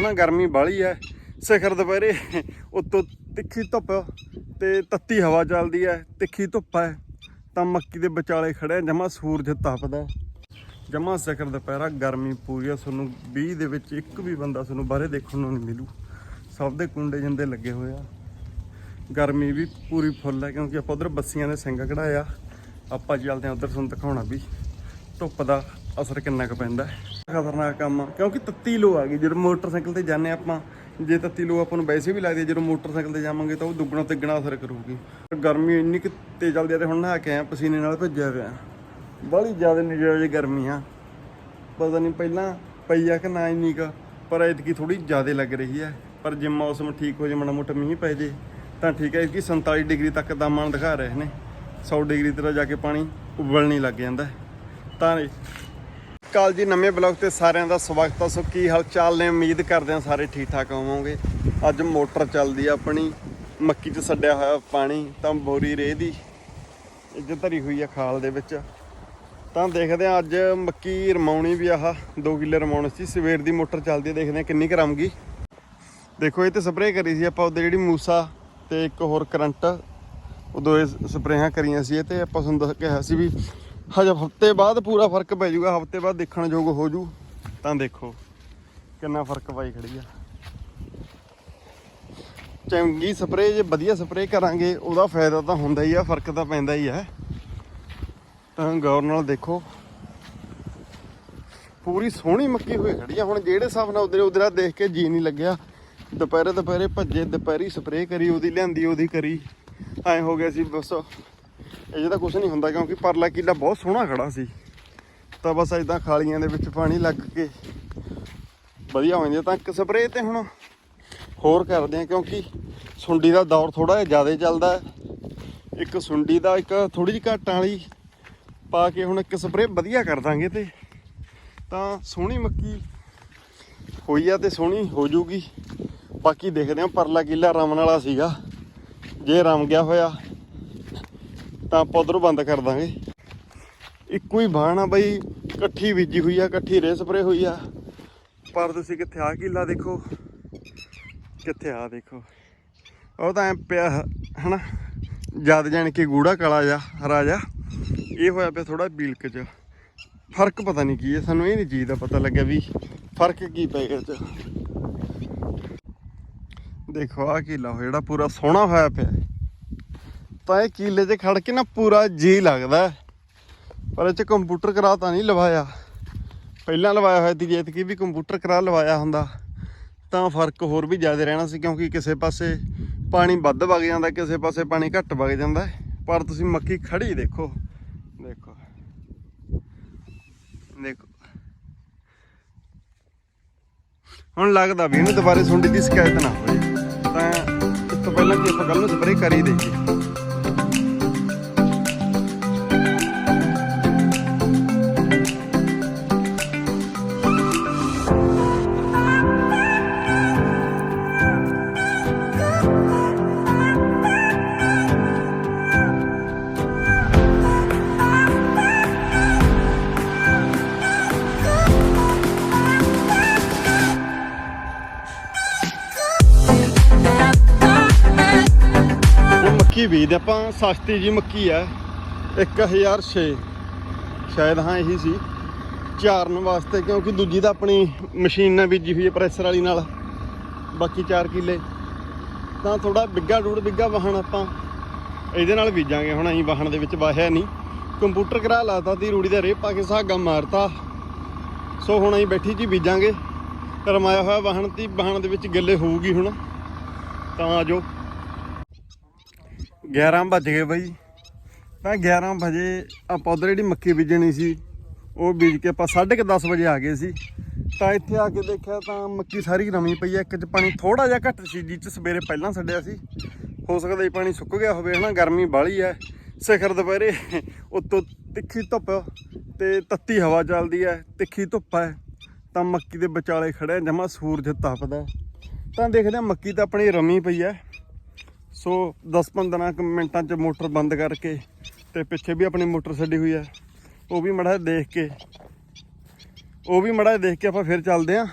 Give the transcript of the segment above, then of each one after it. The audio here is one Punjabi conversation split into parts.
ਨਾ ਗਰਮੀ ਬਾਲੀ ਐ। ਸਿਖਰ ਦੁਪਹਿਰੇ ਉੱਤੋਂ ਤਿੱਖੀ ਧੁੱਪ ਤੇ ਤੱਤੀ ਹਵਾ ਚੱਲਦੀ ਐ, ਤਿੱਖੀ ਧੁੱਪ ਐ। ਤਾਂ ਮੱਕੀ ਦੇ ਵਿਚਾਲੇ ਖੜੇ ਜਮਾ ਸੂਰਜ ਤਪਦਾ ਜਮਾ ਸਿਖਰ ਦੁਪਹਿਰਾ ਗਰਮੀ ਪੂਰੀ ਆ ਤੁਹਾਨੂੰ 20 ਦੇ ਵਿੱਚ ਇੱਕ ਵੀ ਬੰਦਾ ਤੁਹਾਨੂੰ ਬਾਹਰੇ ਦੇਖਣ ਨੂੰ ਨਹੀਂ ਮਿਲੂ। ਸਭ ਦੇ ਕੁੰਡੇ ਜਿੰਦੇ ਲੱਗੇ ਹੋਏ ਆ। ਗਰਮੀ ਵੀ ਪੂਰੀ ਫੁੱਲ ਹੈ ਕਿਉਂਕਿ ਆਪਾਂ ਉਧਰ ਬੱਸੀਆਂ ਦੇ ਸਿੰਘ ਕਢਾਇਆ। ਆਪਾਂ ਚੱਲਦੇ ਆ ਉਧਰ ਤੁਹਾਨੂੰ ਦਿਖਾਉਣਾ ਵੀ ਧੁੱਪ ਦਾ ਅਸਰ ਕਿੰਨਾ ਕੁ ਪੈਂਦਾ? ਖਤਰਨਾਕ ਕੰਮ ਆ। ਕਿਉਂਕਿ ਤੱਤੀ ਲੋ ਆ ਗਈ। ਜਦੋਂ ਮੋਟਰਸਾਈਕਲ ਤੇ ਜਾਂਦੇ ਆਪਾਂ, ਜੇ ਤੱਤੀ ਲੋ ਆਪਾਂ ਨੂੰ ਵੈਸੇ ਵੀ ਲੱਗਦੀ ਜਦੋਂ ਮੋਟਰਸਾਈਕਲ ਤੇ ਜਾਵਾਂਗੇ ਤਾਂ ਉਹ ਦੁੱਗਣਾ ਤਿੱਗਣਾ ਅਸਰ ਕਰੂਗੀ। ਗਰਮੀ ਇੰਨੀ ਕਿ ਤੇਜ਼ ਚੱਲਦੀ ਆ ਤੇ ਹੁਣ ਨਹਾ ਕੇ ਆਇਆ, ਪਸੀਨੇ ਨਾਲ ਭੱਜਿਆ ਪਿਆ। ਬੜੀ ਜ਼ਿਆਦਾ ਨਜਾਇਜ਼ ਗਰਮੀ ਆ। ਪਤਾ ਨਹੀਂ ਪਹਿਲਾਂ ਪਈ ਆ ਕਿ ਨਾ ਇੰਨੀ ਕੁ, ਪਰ ਐਤਕੀ ਥੋੜੀ ਜ਼ਿਆਦਾ ਲੱਗ ਰਹੀ ਹੈ ਪਰ ਜੇ ਮੌਸਮ ਠੀਕ ਹੋ ਜੇ, ਮਾੜਾ ਮੋਟਾ ਮੀਂਹ ਪੈ ਜੇ, ਤਾਂ ਠੀਕ ਹੈ ਕਿ 47 ਡਿਗਰੀ ਤੱਕ ਤਾਪਮਾਨ ਦਿਖਾ ਰਹੇ ਨੇ। 100 ਡਿਗਰੀ ਤੇ ਜਾ ਕੇ ਪਾਣੀ ਉਬਲਣ ਹੀ ਲੱਗ ਜਾਂਦਾ। ਤਾਂ ਕਾਲ ਜੀ, ਨਵੇਂ ਬਲੌਗ ਤੇ ਸਾਰਿਆਂ ਦਾ ਸਵਾਗਤ ਆ। ਸੋ ਕੀ ਹਾਲ ਚਾਲ ਨੇ? ਉਮੀਦ ਕਰਦੇ ਹਾਂ ਸਾਰੇ ਠੀਕ ਠਾਕ ਹੋਵੋਗੇ। ਅੱਜ ਮੋਟਰ ਚੱਲਦੀ ਆ ਆਪਣੀ। ਮੱਕੀ 'ਚ ਛੱਡਿਆ ਹੋਇਆ ਪਾਣੀ, ਤਾਂ ਬੋਰੀ ਰੇਹ ਦੀ। ਇੱਜ ਧਰੀ ਹੋਈ ਆ ਖਾਲ ਦੇ ਵਿੱਚ। ਤਾਂ ਦੇਖਦੇ ਆ ਅੱਜ ਮੱਕੀ ਰਮਾਉਣੀ ਵੀ ਆਹ 2 ਕਿੱਲੇ ਰਮਾਉਣੀ ਸੀ। ਸਵੇਰ ਦੀ ਮੋਟਰ ਚੱਲਦੀ ਆ, ਦੇਖਦੇ ਆ ਕਿੰਨੀ ਕੁ ਰਮਗੀ ਦੇਖੋ, ਇਹ ਤੇ ਸਪਰੇਅ ਕਰੀ ਸੀ ਆਪਾਂ, ਉਹਦੇ ਜਿਹੜੀ ਮੂਸਾ ਤੇ ਇੱਕ ਹੋਰ ਕਰੰਟ ਉਹ ਦੋਏ ਸਪਰੇਹਾਂ ਕਰੀਆਂ ਸੀ ਇਹ ਤੇ ਆਪਾਂ ਤੁਹਾਨੂੰ ਦੱਸ, ਕਿਹਾ ਸੀ ਵੀ ਹਜੇ ਹਫ਼ਤੇ ਬਾਅਦ ਪੂਰਾ ਫ਼ਰਕ ਪੈ ਜਾਊਗਾ, ਹਫ਼ਤੇ ਬਾਅਦ ਦੇਖਣ ਯੋਗ ਹੋ ਜੂ ਤਾਂ ਦੇਖੋ ਕਿੰਨਾ ਫ਼ਰਕ ਪਾਈ ਖੜੀ ਆ। ਚੰਗੀ ਸਪਰੇਅ, ਜੇ ਵਧੀਆ ਸਪਰੇਅ ਕਰਾਂਗੇ, ਉਹਦਾ ਫਾਇਦਾ ਤਾਂ ਹੁੰਦਾ ਹੀ ਆ, ਫ਼ਰਕ ਤਾਂ ਪੈਂਦਾ ਹੀ ਆ। ਤਾਂ ਗੌਰ ਨਾਲ ਦੇਖੋ। ਪੂਰੀ ਸੋਹਣੀ ਮੱਕੀ ਹੋਈ ਖੜੀ ਆ, ਹੁਣ ਜਿਹੜੇ ਹਿਸਾਬ ਨਾਲ ਉਧਰ ਉਧਰ ਦੇਖ ਕੇ ਜੀ ਨਹੀਂ ਲੱਗਿਆ। ਦੁਪਹਿਰੇ ਦੁਪਹਿਰੇ ਭੱਜੇ, ਦੁਪਹਿਰੀ ਸਪਰੇਅ ਕਰੀ, ਉਹਦੀ ਲਿਆਂਦੀ, ਉਹਦੀ ਕਰੀ। ਐ ਹੋ ਗਿਆ ਸੀ, ਬਸ। ਇਹ ਜਿਹਦਾ ਕੁਝ ਨਹੀਂ ਹੁੰਦਾ ਕਿਉਂਕਿ ਪਰਲਾ ਕਿੱਲਾ ਬਹੁਤ ਸੋਹਣਾ ਖੜਾ ਸੀ। ਤਾਂ ਬਸ ਇਦਾਂ ਖਾਲੀਆਂ ਦੇ ਵਿੱਚ ਪਾਣੀ ਲੱਗ ਕੇ ਵਧੀਆ ਹੋ ਜਾਂਦੀ ਤਾਂ ਇੱਕ ਸਪਰੇਅ ਤੇ ਹੁਣ ਹੋਰ ਕਰਦੇ ਆ ਕਿਉਂਕਿ ਸੁੰਡੀ ਦਾ ਦੌਰ ਥੋੜਾ ਜਿਹਾ ਜ਼ਿਆਦਾ ਚੱਲਦਾ ਇੱਕ ਸੁੰਡੀ ਦਾ ਇੱਕ ਥੋੜੀ ਜਿਹੀ ਘਾਟਾਂ ਵਾਲੀ ਪਾ ਕੇ ਹੁਣ ਇੱਕ ਸਪਰੇਅ ਵਧੀਆ ਕਰ ਦਾਂਗੇ ਤੇ। ਤਾਂ ਸੋਹਣੀ ਮੱਕੀ ਹੋਈ ਆ ਤੇ ਸੋਹਣੀ ਹੋ ਜੂਗੀ। ਬਾਕੀ ਦੇਖਦੇ ਆ ਪਰਲਾ ਕਿੱਲਾ ਰਮਣ ਵਾਲਾ ਸੀਗਾ। ਜੇ ਰਮ ਗਿਆ ਹੋਇਆ। ਤਾਂ ਆਪਾਂ ਉੱਧਰੋਂ ਬੰਦ ਕਰ ਦਾਂਗੇ। ਇੱਕੋ ਹੀ ਬਾਣ ਆ ਬਈ, ਇਕੱਠੀ ਬੀਜੀ ਹੋਈ ਆ, ਇਕੱਠੀ ਰੇ ਸਪਰੇ ਹੋਈ ਆ। ਪਰ ਤੁਸੀਂ ਕਿੱਥੇ ਆ ਕਿੱਲਾ ਦੇਖੋ? ਕਿੱਥੇ ਆ ਦੇਖੋ? ਉਹ ਤਾਂ ਐ ਪਿਆ, ਹਨਾ? ਜਦ ਜਾਣ ਕੇ ਗੂੜਾ ਕਾਲਾ ਜਾ ਹਰਾ ਜਾ ਇਹ ਹੋਇਆ ਪਿਆ ਥੋੜਾ ਬੀਲਕ ਚ। ਫ਼ਰਕ ਪਤਾ ਨਹੀਂ ਕੀ ਹੈ ਸਾਨੂੰ ਇਹ ਨਹੀਂ ਚੀਜ਼ ਦਾ ਪਤਾ ਲੱਗਿਆ ਵੀ ਫ਼ਰਕ ਕੀ ਪੈ ਗਿਆ ਚ। ਦੇਖੋ ਆ ਕਿਲਾ ਹੋ ਜਿਹੜਾ ਪੂਰਾ ਸੋਹਣਾ ਹੋਇਆ ਪਿਆ। ਹੈ। ਤਾਂ ਇਹ ਕੀਲੇ 'ਚ ਖੜ ਕੇ ਨਾ ਪੂਰਾ ਜੀ ਲੱਗਦਾ ਪਰ ਇਹ 'ਚ ਕੰਪਿਊਟਰ ਕਰਾ ਤਾਂ ਨਹੀਂ ਲਵਾਇਆ। ਪਹਿਲਾਂ ਲਵਾਇਆ ਹੋਇਆ ਸੀ ਜੇ ਕਿ ਵੀ ਕੰਪਿਊਟਰ ਕਰਾ ਲਵਾਇਆ ਹੁੰਦਾ, ਤਾਂ ਫ਼ਰਕ ਹੋਰ ਵੀ ਜ਼ਿਆਦਾ ਰਹਿਣਾ ਸੀ, ਕਿਉਂਕਿ ਕਿਸੇ ਪਾਸੇ ਪਾਣੀ ਵੱਧ ਵਗ ਜਾਂਦਾ, ਕਿਸੇ ਪਾਸੇ ਪਾਣੀ ਘੱਟ ਵਗ ਜਾਂਦਾ ਪਰ ਤੁਸੀਂ ਮੱਕੀ ਖੜੀ ਦੇਖੋ। ਦੇਖੋ। ਦੇਖੋ। ਹੁਣ ਲੱਗਦਾ ਵੀ ਇਹਨੂੰ ਦੁਬਾਰੇ ਸੁੰਡੀ ਦੀ ਸ਼ਿਕਾਇਤ ਨਾ ਹੋਵੇ, ਤਾਂ ਇਸ ਤੋਂ ਪਹਿਲਾਂ ਕਿ ਆਪਾਂ ਕੱਲ ਨੂੰ ਸਪਰੇਅ ਕਰੀ ਹੀ ਦੇਈਏ। ਬੀਜਦੇ ਆਪਾਂ, ਸਸਤੀ ਜੀ ਮੱਕੀ ਆ 1006 ਸ਼ਾਇਦ ਹਾਂ, ਇਹੀ ਸੀ। ਚਾਰਨ ਵਾਸਤੇ, ਕਿਉਂਕਿ ਦੂਜੀ ਤਾਂ ਆਪਣੀ ਮਸ਼ੀਨ ਨਾਲ ਬੀਜੀ ਹੋਈ ਹੈ ਪ੍ਰੈਸਰ ਵਾਲੀ ਨਾਲ। ਬਾਕੀ 4 ਕਿੱਲੇ। ਤਾਂ ਥੋੜਾ ਬਿੱਗਾ ਡੂੜ ਬਿੱਗਾ ਵਾਹਣ ਆਪਾਂ ਇਹਦੇ ਨਾਲ ਬੀਜਾਂਗੇ। ਹੁਣ ਅਸੀਂ ਵਾਹਣ ਦੇ ਵਿੱਚ ਵਾਹਿਆ ਨਹੀਂ। ਕੰਪਿਊਟਰ ਕਰਾ ਲਾਤਾ ਤੀ, ਰੂੜੀ ਦਾ ਰੇਹ ਪਾ ਕੇ ਸਾਗਾ ਮਾਰਤਾ। ਸੋ ਹੁਣ ਅਸੀਂ ਬੈਠੀ ਜੀ ਬੀਜਾਂਗੇ। ਰਮਾਇਆ ਹੋਇਆ ਵਾਹਣ ਤੀ, ਵਾਹਣ ਦੇ ਵਿੱਚ ਗੱਲੇ ਹੋਊਗੀ ਹੁਣ। ਤਾਂ ਆਜੋ 11 ਵੱਜ ਗਏ ਬਾਈ। ਤਾਂ 11 ਵਜੇ ਆਪਾਂ ਉਧਰ ਜਿਹੜੀ ਮੱਕੀ ਬੀਜਣੀ ਸੀ, ਉਹ ਬੀਜ ਕੇ ਆਪਾਂ 10:30 ਵਜੇ ਆ ਗਏ ਸੀ। ਤਾਂ ਇੱਥੇ ਆ ਕੇ ਦੇਖਿਆ ਤਾਂ ਮੱਕੀ ਸਾਰੀ ਰਮੀ ਪਈ ਹੈ ਇੱਕ ਚ ਪਾਣੀ ਥੋੜਾ ਜਿਹਾ ਘੱਟ ਸੀ, ਜਿਹ ਚ ਸਵੇਰੇ ਪਹਿਲਾਂ ਛੱਡਿਆ ਸੀ। ਹੋ ਸਕਦਾ ਇਹ ਪਾਣੀ ਸੁੱਕ ਗਿਆ ਹੋਵੇ, ਹਨਾ, ਗਰਮੀ ਬਾਹਲੀ ਹੈ ਸਿਖਰ ਦੁਪਹਿਰੇ ਉੱਤੋਂ ਤਿੱਖੀ ਧੁੱਪ ਤੇ ਤੱਤੀ ਹਵਾ ਚੱਲਦੀ ਹੈ ਤਿੱਖੀ ਧੁੱਪ ਹੈ ਤਾਂ ਮੱਕੀ ਦੇ ਵਿਚਾਲੇ ਖੜਿਆ ਜਮਾ ਸੂਰਜ ਤਪਦਾ। ਤਾਂ ਦੇਖਦੇ ਹਾਂ ਮੱਕੀ ਤਾਂ ਆਪਣੀ ਰਮੀ ਪਈ ਹੈ ਸੋ 10-15 ਕੁ ਮਿੰਟਾਂ 'ਚ ਮੋਟਰ ਬੰਦ ਕਰਕੇ ਤੇ ਪਿੱਛੇ ਵੀ ਆਪਣੀ ਮੋਟਰ ਛੱਡੀ ਹੋਈ ਹੈ। ਉਹ ਵੀ ਮੜਾ ਦੇਖ ਕੇ, ਉਹ ਵੀ ਮੜਾ ਦੇਖ ਕੇ ਆਪਾਂ ਫਿਰ ਚੱਲਦੇ ਆਂ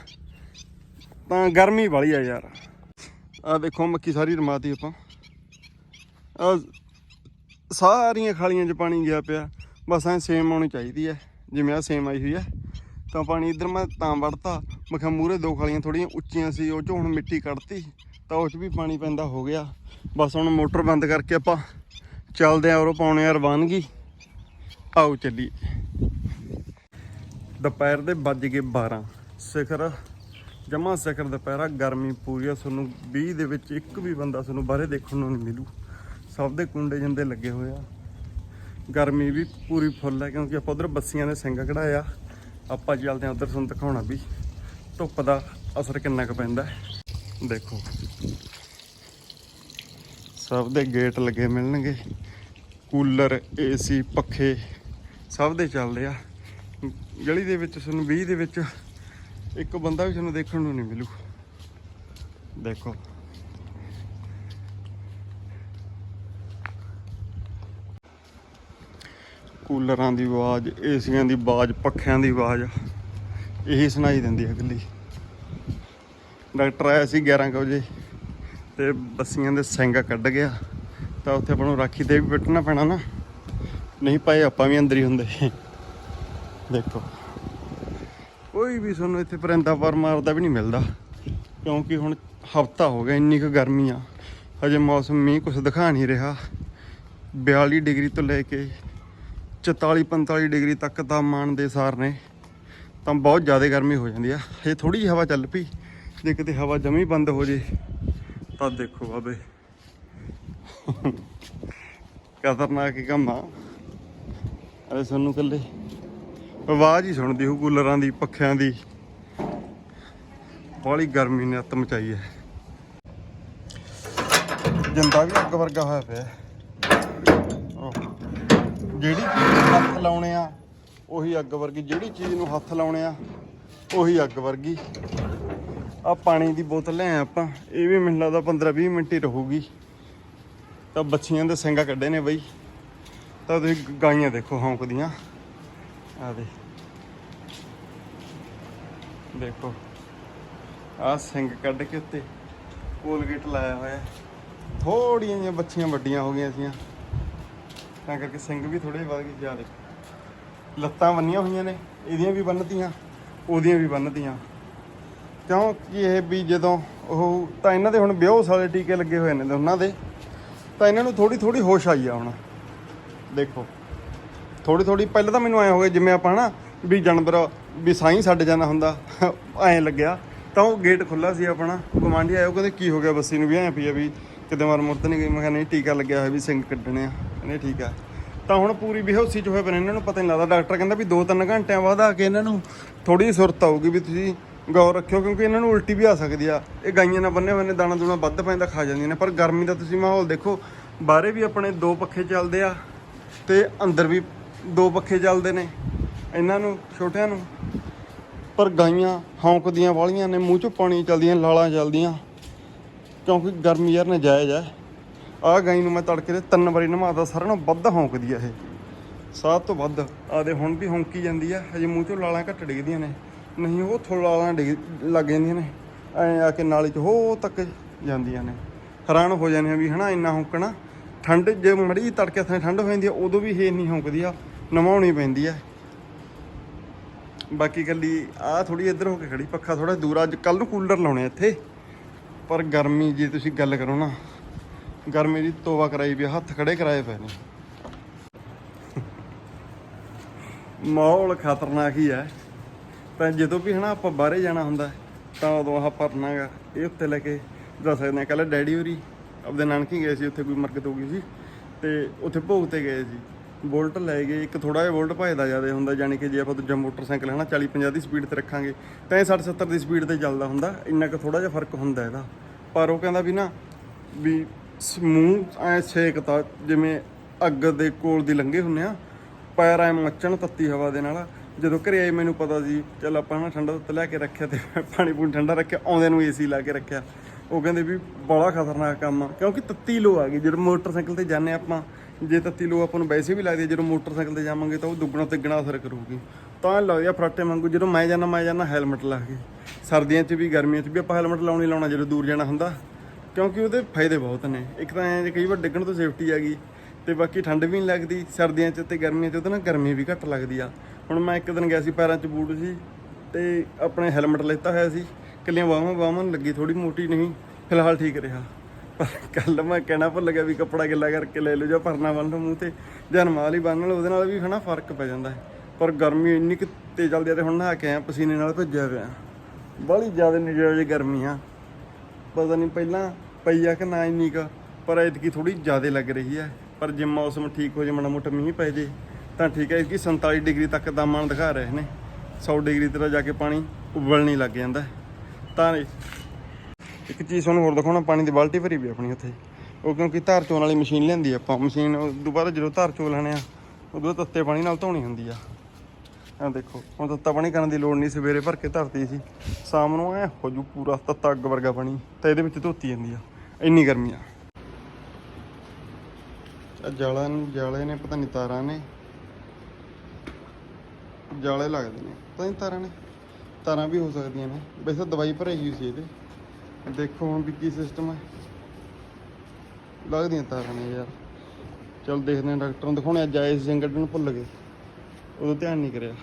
ਤਾਂ ਗਰਮੀ ਵਾਲੀ ਆ ਯਾਰ। ਆ ਦੇਖੋ ਮੱਕੀ ਸਾਰੀ ਰਮਾਤੀ ਆਪਾਂ। ਆ ਸਾਰੀਆਂ ਖਾਲੀਆਂ 'ਚ ਪਾਣੀ ਗਿਆ ਪਿਆ। ਬਸ ਐ ਸੇਮ ਆਉਣੀ ਚਾਹੀਦੀ ਐ ਜਿਵੇਂ ਆ ਸੇਮ ਆਈ ਹੋਈ ਐ ਤਾਂ ਪਾਣੀ ਇੱਧਰ ਮੈਂ ਤਾਂ ਵੜਤਾ ਮੈਂ ਕਿਹਾ ਮੂਰੇ ਦੋ ਖਾਲੀਆਂ ਥੋੜੀਆਂ ਉੱਚੀਆਂ ਸੀ, ਉਹ 'ਚੋਂ ਹੁਣ ਮਿੱਟੀ ਕੱਢਤੀ। ਤਾਂ ਉਹ 'ਚ ਵੀ ਪਾਣੀ ਪੈਂਦਾ ਹੋ ਗਿਆ। ਬਸ ਹੁਣ ਮੋਟਰ ਬੰਦ ਕਰਕੇ ਆਪਾਂ ਚੱਲਦੇ ਆਂ ਔਰ ਪਾਉਣੇ ਆ ਰਵਾਨਗੀ। ਆਓ ਚੱਲੀ ਦੁਪਹਿਰ ਦੇ ਵੱਜ ਗਏ 12 ਸਿਖਰ ਜਮਾ ਸਿਖਰ ਦੁਪਹਿਰਾ, ਗਰਮੀ ਪੂਰੀ ਆ, ਤੁਹਾਨੂੰ 20 ਦੇ ਵਿੱਚ ਇੱਕ ਵੀ ਬੰਦਾ ਤੁਹਾਨੂੰ ਬਾਹਰੇ ਦੇਖਣ ਨੂੰ ਨਹੀਂ ਮਿਲੂ। ਸਭ ਦੇ ਕੁੰਡੇ ਜਿੰਦੇ ਲੱਗੇ ਹੋਏ ਆ। ਗਰਮੀ ਵੀ ਪੂਰੀ ਫੁੱਲ ਹੈ ਕਿਉਂਕਿ ਆਪਾਂ ਉਧਰ ਬੱਸੀਆਂ ਦੇ ਸਿੰਘ ਕਢਾਇਆ। ਆਪਾਂ ਚੱਲਦੇ ਆ ਉਧਰ ਤੁਹਾਨੂੰ ਦਿਖਾਉਣਾ ਵੀ ਧੁੱਪ ਦਾ ਅਸਰ ਕਿੰਨਾ ਕੁ ਪੈਂਦਾ ਦੇਖੋ। ਸਭ ਦੇ ਗੇਟ ਲੱਗੇ ਮਿਲਣਗੇ। ਕੂਲਰ, ਏਸੀ, ਪੱਖੇ, ਸਭ ਦੇ ਚੱਲਦੇ ਆ। ਗਲੀ ਦੇ ਵਿੱਚ ਤੁਹਾਨੂੰ 20 ਦੇ ਵਿੱਚ ਇੱਕ ਬੰਦਾ ਵੀ ਤੁਹਾਨੂੰ ਦੇਖਣ ਨੂੰ ਨਹੀਂ ਮਿਲੂ। ਦੇਖੋ। ਕੂਲਰਾਂ ਦੀ ਆਵਾਜ਼, ਏਸੀਆਂ ਦੀ ਆਵਾਜ਼, ਪੱਖਿਆਂ ਦੀ ਆਵਾਜ਼, ਇਹੀ ਸੁਣਾਈ ਦਿੰਦੀ ਹੈ ਇਕੱਲੀ ਡਾਕਟਰ ਆਇਆ ਸੀ 11 ਕੁ ਵਜੇ। ਤੇ ਬੱਸੀਆਂ ਦੇ ਸਿੰਗਾ ਕੱਢ ਗਿਆ। ਤਾਂ ਉੱਥੇ ਆਪਾਂ ਨੂੰ ਰਾਖੀ ਤੇ ਵੀ ਬੈਠਣਾ ਪੈਣਾ ਨਾ। ਨਹੀਂ ਪਾਏ ਆਪਾਂ ਵੀ ਅੰਦਰ ਹੀ ਹੁੰਦੇ। ਦੇਖੋ। ਕੋਈ ਵੀ ਤੁਹਾਨੂੰ ਇੱਥੇ ਪਰਿੰਦਾ ਪਰ ਮਾਰਦਾ ਵੀ ਨਹੀਂ ਮਿਲਦਾ। ਕਿਉਂਕਿ ਹੁਣ ਹਫਤਾ ਹੋ ਗਿਆ, ਇੰਨੀ ਕੁ ਗਰਮੀ ਆ ਹਜੇ ਮੌਸਮ ਮੀਂਹ ਕੁਝ ਦਿਖਾ ਨਹੀਂ ਰਿਹਾ। 42 ਡਿਗਰੀ ਤੋਂ ਲੈ ਕੇ 44 45 ਡਿਗਰੀ ਤੱਕ ਤਾਪਮਾਨ ਦੇ ਸਾਰ ਨੇ। ਤਾਂ ਬਹੁਤ ਜ਼ਿਆਦਾ ਗਰਮੀ ਹੋ ਜਾਂਦੀ ਆ। ਹਜੇ ਥੋੜੀ ਜਿਹੀ ਹਵਾ ਚੱਲ ਪਈ। ਜੇ ਕਿਤੇ ਹਵਾ ਜਮੀ ਬੰਦ ਹੋ ਜੇ ਤਾਂ ਦੇਖੋ ਬਾਬੇ। ਖਤਰਨਾਕ ਕੰਮ ਆ। ਅਰੇ ਸਾਨੂੰ ਕੱਲੇ ਆਵਾਜ਼ ਹੀ ਸੁਣਦੀ ਹੋ ਕੂਲਰਾਂ ਦੀ, ਪੱਖਿਆਂ ਦੀ। ਬਾਹਲੀ ਗਰਮੀ ਨੇ ਅੱਤ ਮਚਾਈ ਹੈ। ਜਿੰਦਾ ਵੀ ਅੱਗ ਵਰਗਾ ਹੋਇਆ ਪਿਆ। ਜਿਹੜੀ ਚੀਜ਼ ਨੂੰ ਹੱਥ ਲਾਉਣੇ ਆ, ਉਹੀ ਅੱਗ ਵਰਗੀ। ਜਿਹੜੀ ਚੀਜ਼ ਨੂੰ ਹੱਥ ਲਾਉਣੇ ਆ, ਉਹੀ ਅੱਗ ਵਰਗੀ। ਆ ਪਾਣੀ ਦੀ ਬੋਤਲ ਲੈ ਆਏ ਆਪਾਂ। ਇਹ ਵੀ ਮੈਨੂੰ ਲੱਗਦਾ 15 20 ਮਿੰਟ ਹੀ ਰਹੂਗੀ। ਤਾਂ ਬੱਚੀਆਂ ਦੇ ਸਿੰਗਾ ਕੱਢੇ ਨੇ ਬਈ। ਤਾਂ ਤੁਸੀਂ ਗਾਈਆਂ ਦੇਖੋ ਹੌਂਕਦੀਆਂ ਆ ਦੇ। ਦੇਖੋ। ਆ ਸਿੰਘ ਕੱਢ ਕੇ ਉੱਤੇ ਕੋਲਗੇਟ ਲਾਇਆ ਹੋਇਆ। ਥੋੜੀਆਂ ਜਿਹੀਆਂ ਬੱਚੀਆਂ ਵੱਡੀਆਂ ਹੋ ਗਈਆਂ ਸੀਆਂ। ਤਾਂ ਕਰਕੇ ਸਿੰਘ ਵੀ ਥੋੜੇ ਵੱਧ ਗਏ। ਜ਼ਿਆਦਾ ਲੱਤਾਂ ਬੰਨੀਆਂ ਹੋਈਆਂ ਨੇ। ਇਹਦੀਆਂ ਵੀ ਬੰਨਤੀਆਂ, ਉਹਦੀਆਂ ਵੀ ਬੰਨਤੀਆਂ। ਕਿਉਂਕਿ ਇਹ ਵੀ ਜਦੋਂ ਉਹ ਤਾਂ ਇਹਨਾਂ ਦੇ ਹੁਣ ਵਿਆਹ ਵਾਲੇ ਟੀਕੇ ਲੱਗੇ ਹੋਏ ਨੇ ਉਹਨਾਂ ਦੇ, ਤਾਂ ਇਹਨਾਂ ਨੂੰ ਥੋੜੀ ਥੋੜੀ ਹੋਸ਼ ਆਈ ਆ ਹੁਣ। ਦੇਖੋ ਥੋੜੀ ਥੋੜੀ ਪਹਿਲਾਂ ਤਾਂ ਮੈਨੂੰ ਐ ਹੋ ਗਿਆ ਜਿਵੇਂ ਆਪਾਂ ਹਨਾ ਵੀ ਜਾਨਵਰ, ਵੀ ਸਾਈਂ ਛੱਡ ਜਾਣਾ ਹੁੰਦਾ, ਐਂ ਲੱਗਿਆ। ਤਾਂ ਉਹ ਗੇਟ ਖੁੱਲਾ ਸੀ ਆਪਣਾ ਗਵਾਂਢੀ ਆਇਆ ਉਹ ਕਹਿੰਦੇ, ਕੀ ਹੋ ਗਿਆ ਬੱਸੀ ਨੂੰ ਵੀ ਐਂ ਪਈ ਆ ਵੀ ਕਿਤੇ ਮਾਰ ਮੁਰਤ ਨਹੀਂ ਗਈ? ਮੈਂ ਕਿਹਾ, ਨਹੀਂ, ਟੀਕਾ ਲੱਗਿਆ ਹੋਇਆ ਵੀ ਸਿੰਘ ਕੱਢਣੇ ਆ। ਕਹਿੰਦੇ, ਠੀਕ ਆ। ਤਾਂ ਹੁਣ ਪੂਰੀ ਬੇਹੋਸੀ ਚ ਹੋਏ ਪਏ ਇਹਨਾਂ ਨੂੰ ਪਤਾ ਨਹੀਂ ਲੱਗਦਾ। ਡਾਕਟਰ ਕਹਿੰਦਾ ਵੀ 2-3 ਘੰਟਿਆਂ ਬਾਅਦ ਆ ਕੇ ਇਹਨਾਂ ਨੂੰ ਥੋੜੀ ਸੁਰਤ ਆਊਗੀ ਵੀ ਤੁਸੀਂ ਗੌਰ ਰੱਖਿਓ ਕਿਉਂਕਿ ਇਹਨਾਂ ਨੂੰ ਉਲਟੀ ਵੀ ਆ ਸਕਦੀ ਆ। ਇਹ ਗਾਈਆਂ ਨਾਲ ਬੰਨੇ ਹੋਏ ਨੇ, ਦਾਣਾ ਦੂਣਾ ਵੱਧ ਪੈਂਦਾ, ਖਾ ਜਾਂਦੀਆਂ ਨੇ। ਪਰ ਗਰਮੀ ਦਾ ਤੁਸੀਂ ਮਾਹੌਲ ਦੇਖੋ, ਬਾਹਰੇ ਵੀ ਆਪਣੇ ਦੋ ਪੱਖੇ ਚੱਲਦੇ ਆ ਤੇ ਅੰਦਰ ਵੀ ਦੋ ਪੱਖੇ ਚੱਲਦੇ ਨੇ, ਇਹਨਾਂ ਨੂੰ, ਛੋਟਿਆਂ ਨੂੰ। ਪਰ ਗਾਈਆਂ ਹੌਂਕਦੀਆਂ ਵਾਲੀਆਂ ਨੇ, ਮੂੰਹ ਚੋਂ ਪਾਣੀ ਚੱਲਦੀਆਂ, ਲਾਲਾਂ ਚੱਲਦੀਆਂ। ਕਿਉਂਕਿ ਗਰਮੀ ਯਾਰ ਨਜਾਇਜ਼ ਹੈ ਆਹ ਗਾਈ ਨੂੰ ਮੈਂ ਤੜਕੇ ਦੇ ਤਿੰਨ ਵਾਰੀ ਨਵਾਦਾ ਸਾਰਿਆਂ ਨੂੰ ਵੱਧ ਹੌਂਕਦੀ ਆ ਇਹ। ਸਾਹ ਤੋਂ ਵੱਧ ਆਦੇ ਹੁਣ ਵੀ ਹੌਂਕੀ ਜਾਂਦੀ ਆ, ਹਜੇ ਮੂੰਹ ਚੋਂ ਲਾਲਾਂ ਘੱਟ ਡਿੱਗਦੀਆਂ ਨੇ। ਨਹੀਂ, ਉਹ ਥੋੜਾ ਲਾਲਾਂ ਡਿੱਗ ਲੱਗ ਜਾਂਦੀਆਂ ਨੇ। ਐ ਆ ਕੇ ਨਾਲੇ 'ਚ ਹੋ ਤੱਕ ਜਾਂਦੀਆਂ ਨੇ। ਹੈਰਾਨ ਹੋ ਜਾਂਦੇ ਆ ਵੀ ਹਨਾ, ਇੰਨਾ ਹੌਂਕਣਾ। ਠੰਡ ਜੇ ਮੜੀ ਜਿਹੀ ਤੜਕੇ ਥਾਂ ਠੰਡ ਹੋ ਜਾਂਦੀ ਆ, ਉਦੋਂ ਵੀ ਇਹ ਨਹੀਂ ਹੌਂਕਦੀ ਆ, ਨਵਾਉਣੀ ਪੈਂਦੀ ਆ। ਬਾਕੀ ਗੱਲੀ ਆ ਥੋੜੀ ਇੱਧਰ ਹੋ ਕੇ ਖੜੀ ਪੱਖਾ ਥੋੜਾ ਦੂਰ ਅੱਜ ਕੱਲ ਨੂੰ ਕੂਲਰ ਲਾਉਣੇ ਇੱਥੇ। ਪਰ ਗਰਮੀ ਜੇ ਤੁਸੀਂ ਗੱਲ ਕਰੋ ਨਾ, ਗਰਮੀ ਦੀ ਤੋਬਾ ਕਰਾਈ ਵੀ ਹੱਥ ਖੜੇ ਕਰਾਏ ਪਏ ਨੇ। ਮਾਹੌਲ ਖਤਰਨਾਕ ਹੀ ਹੈ ਤਾਂ ਜਦੋਂ ਵੀ ਹਨਾ ਆਪਾਂ ਬਾਹਰੇ ਜਾਣਾ ਹੁੰਦਾ, ਤਾਂ ਉਦੋਂ ਆਹ ਭਰਨਾਗਾ ਇਹ ਉੱਤੇ ਲੈ ਕੇ ਦੱਸ ਸਕਦੇ ਆ ਕੱਲ ਡੈਡੀ ਹੋਰੀ ਆਪਦੇ ਨਾਨਕੀ ਗਏ ਸੀ, ਉੱਥੇ ਕੋਈ ਮਰਕਤ ਹੋ ਗਈ ਸੀ, ਤੇ ਉੱਥੇ ਭੋਗ ਤੇ ਗਏ ਸੀ। ਬੋਲਟ ਲੈ ਗਏ ਇੱਕ ਥੋੜਾ ਜਿਹਾ ਬੋਲਟ ਭਜਦਾ ਜ਼ਿਆਦਾ ਹੁੰਦਾ ਯਾਨੀ ਕਿ ਜੇ ਆਪਾਂ ਦੂਜਾ ਮੋਟਰਸਾਈਕਲ ਹਨਾ 40 50 ਦੀ ਸਪੀਡ ਤੇ ਰੱਖਾਂਗੇ, ਤਾਂ ਇਹ 60 70 ਦੀ ਸਪੀਡ ਤੇ ਚੱਲਦਾ ਹੁੰਦਾ, ਇੰਨਾ ਕੁ ਥੋੜਾ ਜਿਹਾ ਫ਼ਰਕ ਹੁੰਦਾ ਇਹਦਾ। ਪਰ ਉਹ ਕਹਿੰਦਾ ਵੀ ਨਾ, ਵੀ ਸ- ਮੂੰਹ ਐ ਸੇਕਤਾ ਜਿਵੇਂ ਅੱਗ ਦੇ ਕੋਲ ਦੀ ਲੰਘੇ ਹੁੰਨੇ ਆ, ਪੈਰ ਐ ਮੱਚਣ ਤੱਤੀ ਹਵਾ ਦੇ ਨਾਲ ਜਦੋਂ ਘਰੇ ਆਏ ਮੈਨੂੰ ਪਤਾ ਸੀ, ਚੱਲ ਆਪਾਂ ਨਾ ਠੰਡਾ ਦੁੱਧ ਲੈ ਕੇ ਰੱਖਿਆ ਤੇ ਪਾਣੀ ਪੂਣੀ ਠੰਡਾ ਰੱਖਿਆ ਆਉਂਦੇ ਨੂੰ ਏਸੀ ਲਾ ਕੇ ਰੱਖਿਆ। ਉਹ ਕਹਿੰਦੇ ਵੀ ਬੜਾ ਖਤਰਨਾਕ ਕੰਮ ਆ, ਕਿਉਂਕਿ ਤੱਤੀ ਲੋ ਆ ਗਈ, ਜਦੋਂ ਮੋਟਰਸਾਈਕਲ ਤੇ ਜਾਂਦੇ ਆਪਾਂ, ਜੇ ਤੱਤੀ ਲੋ ਆਪਾਂ ਨੂੰ ਵੈਸੇ ਵੀ ਲੱਗਦੀ ਜਦੋਂ ਮੋਟਰਸਾਈਕਲ ਤੇ ਜਾਵਾਂਗੇ ਤਾਂ ਉਹ ਦੁੱਗਣਾ ਤਿੱਗਣਾ ਅਸਰ ਕਰੂਗੀ। ਤਾਂ ਲੱਗਦੀ ਆ ਫਰਾਟੇ ਵਾਂਗੂ ਜਦੋਂ ਮੈਂ ਜਾਂਦਾ ਮੈਂ ਜਾਂਦਾ ਹੈਲਮਟ ਲਾ ਕੇ। ਸਰਦੀਆਂ 'ਚ ਵੀ, ਗਰਮੀਆਂ 'ਚ ਵੀ ਆਪਾਂ ਹੈਲਮਟ ਲਾਉਣੀ ਲਾਉਣਾ, ਜਦੋਂ ਦੂਰ ਜਾਣਾ ਹੁੰਦਾ। ਕਿਉਂਕਿ ਉਹਦੇ ਫਾਇਦੇ ਬਹੁਤ ਨੇ। ਇੱਕ ਤਾਂ ਐਂ ਜੇ ਕਈ ਵਾਰ ਡਿੱਗਣ ਤੋਂ ਸੇਫਟੀ ਆ ਗਈ, ਤੇ ਬਾਕੀ ਠੰਡ ਵੀ ਨਹੀਂ ਲੱਗਦੀ, ਸਰਦੀਆਂ 'ਚ ਤੇ ਗਰਮੀਆਂ 'ਚ, ਉਹਦੇ ਨਾਲ ਗਰਮੀ ਵੀ ਘੱਟ ਲੱਗਦੀ ਆ। ਹੁਣ ਮੈਂ ਇੱਕ ਦਿਨ ਗਿਆ ਸੀ ਪੈਰਾਂ 'ਚ ਬੂਟ ਸੀ ਤੇ ਆਪਣੇ ਹੈਲਮਟ ਲੈਤਾ ਹੋਇਆ ਸੀ। ਕੱਲੀਆਂ ਬਾਹਾਂ ਬਾਹਾਂ ਨੂੰ ਲੱਗੀ ਥੋੜੀ ਮੋਟੀ ਨਹੀਂ, ਫਿਲਹਾਲ ਠੀਕ ਰਿਹਾ। ਪਰ ਕੱਲ ਮੈਂ ਕਹਿਣਾ ਭੁੱਲ ਗਿਆ ਵੀ ਕੱਪੜਾ ਗਿੱਲਾ ਕਰਕੇ ਲੈ ਲਓ ਜਾਂ ਪਰਨਾ ਬੰਨ ਲਓ ਮੂੰਹ ਤੇ, ਜਾਂ ਰੁਮਾਲ ਹੀ ਬੰਨ ਲਓ, ਉਹਦੇ ਨਾਲ ਵੀ ਹਨਾ ਫ਼ਰਕ ਪੈ ਜਾਂਦਾ ਹੈ। ਪਰ ਗਰਮੀ ਇੰਨੀ ਕਿ ਤੇਜ਼ ਚੱਲਦੀ ਆ ਤੇ ਹੁਣ ਨਹਾ ਕੇ ਆਇਆ, ਪਸੀਨੇ ਨਾਲ ਭੱਜਿਆ ਪਿਆ। ਬੜੀ ਜ਼ਿਆਦਾ ਨਜਾਇਜ਼ ਗਰਮੀ ਆ। ਪਤਾ ਨਹੀਂ ਪਹਿਲਾਂ ਪਈ ਆ ਕਿ ਨਾ ਇੰਨੀ ਕੁ, ਪਰ ਐਤਕੀ ਥੋੜੀ ਜ਼ਿਆਦਾ ਲੱਗ ਰਹੀ ਹੈ। ਪਰ ਜੇ ਮੌਸਮ ਠੀਕ ਹੋ ਜੇ ਮਾੜਾ ਮੋਟਾ ਮੀਂਹ ਪੈ ਜੇ। ਤਾਂ ਠੀਕ ਹੈ ਕਿ 47 ਡਿਗਰੀ ਤੱਕ ਤਾਪਮਾਨ ਦਿਖਾ ਰਹੇ ਨੇ। 100 ਡਿਗਰੀ ਤੇ ਜਾ ਕੇ ਪਾਣੀ ਉਬਲਣ ਲੱਗ ਜਾਂਦਾ। ਤਾਂ ਇੱਕ ਚੀਜ਼ ਤੁਹਾਨੂੰ ਹੋਰ ਦਿਖਾਉਣਾ, ਪਾਣੀ ਦੀ ਬਾਲਟੀ ਭਰੀ ਵੀ ਆਪਣੀ ਉੱਥੇ। ਉਹ ਕਿਉਂਕਿ ਧਾਰ ਚੋਣ ਵਾਲੀ ਮਸ਼ੀਨ ਲਿਆਂਦੀ ਆਪਾਂ। ਮਸ਼ੀਨ ਦੁਬਾਰਾ ਜਦੋਂ ਧਾਰ ਚੋ ਲੈਣੇ ਆ, ਉਦੋਂ ਤੱਤੇ ਪਾਣੀ ਨਾਲ ਧੋਣੀ ਹੁੰਦੀ ਆ। ਆ ਦੇਖੋ, ਹੁਣ ਤੱਤਾ ਪਾਣੀ ਕਰਨ ਦੀ ਲੋੜ ਨਹੀਂ, ਸਵੇਰੇ ਭਰ ਕੇ ਧਰਤੀ ਸੀ। ਸ਼ਾਮ ਨੂੰ ਐ ਹੋ ਜੂ ਪੂਰਾ ਤੱਤਾ ਅੱਗ ਵਰਗਾ ਪਾਣੀ, ਤਾਂ ਇਹਦੇ ਵਿੱਚ ਧੋਤੀ ਜਾਂਦੀ ਆ। ਇੰਨੀ ਗਰਮੀ ਆ। ਆ ਜਾਲਾਂ ਜਾਲੇ ਨੇ, ਪਤਾ ਨਹੀਂ ਤਾਰਾਂ ਨੇ। ਜਾਲੇ ਲੱਗਦੇ ਨੇ ਪਤਾ ਨਹੀਂ ਤਾਰਾਂ ਨੇ, ਤਾਰਾਂ ਵੀ ਹੋ ਸਕਦੀਆਂ ਨੇ। ਵੈਸੇ ਦਵਾਈ ਭਰਾਈ ਹੋਈ ਸੀ ਇਹਦੇ। ਦੇਖੋ ਹੁਣ ਵੀ ਕੀ ਸਿਸਟਮ ਹੈ ਲੱਗਦੀਆਂ ਤਾਰਾਂ ਨੇ ਯਾਰ। ਚਲ ਦੇਖਦੇ ਹਾਂ, ਡਾਕਟਰ ਨੂੰ ਦਿਖਾਉਣੇ ਅੱਜ ਆਏ ਸੀ ਕੱਢਣ ਭੁੱਲ ਗਏ। ਉਦੋਂ ਧਿਆਨ ਨਹੀਂ ਕਰਿਆ।